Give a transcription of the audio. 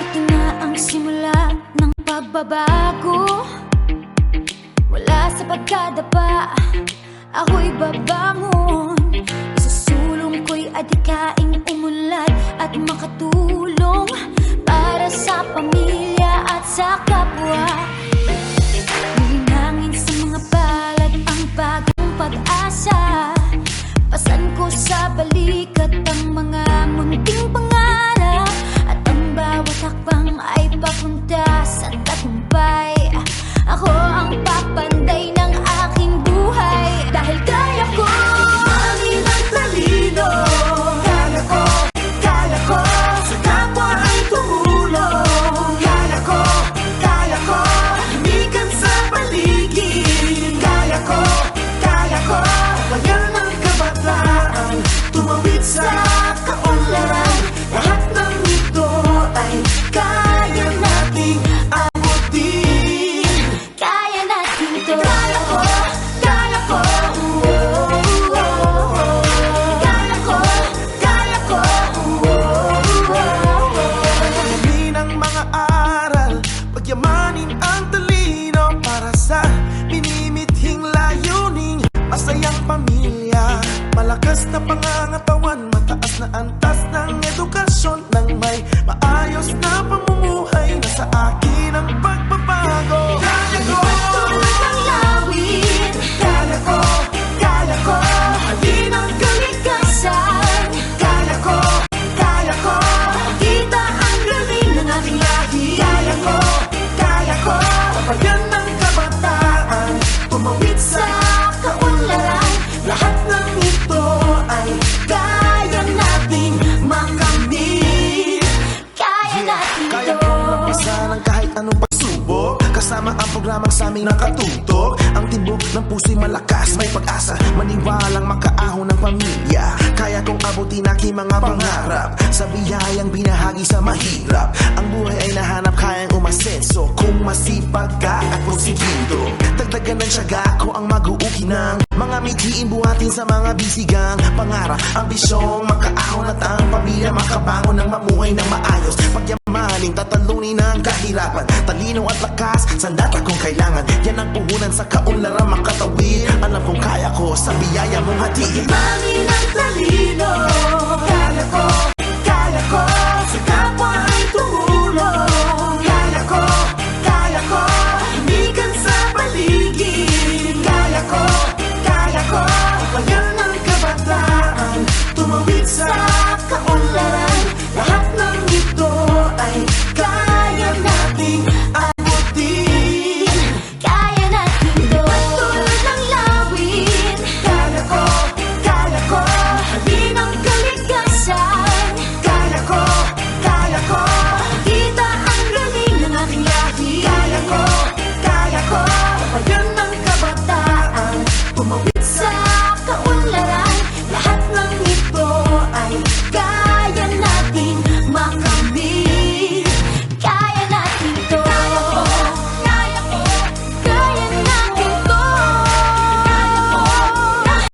Ito na ang simula ng pagbabago. Wala sa pagkadapa, ako'y babangon. Isasulong ko'y adikaing umulat at makatulong Para sa pamilya at sa kapwa. Sa mga balat ang bagong pag-asa. Pasan ko sa balik Pagyamanin ang talino Para sa minimithing layuning Masayang pamilya Malakas na pangangatawan Mataas na antas ng edukasyon Nang may maayos na pamumuhay Na sa akin programang sa aming nakatutok. Ang tibok ng puso'y malakas. May pag-asa, maniwalang makaahon ng pamilya. Kaya kong abutin aking mga pangarap Sa biyayang binahagi sa mahirap. Ang buhay ay nahanap kayang umasenso. Kung masipag ka at posibido Dagdagan ng syaga ko ang mag-uuki ng Mga mithiin buhatin sa mga bisigang Pangarap, ambisyong makaahon at ang pamilya Makabangon ng mamuhay na maayos Pagyamanin, tatalunin ang kahirapan. Talino at lakas, sandata kung kailangan? Yan ang puhunan sa kaunlaran makatawid. Alam kong kaya ko sa biyaya mong hatid Mami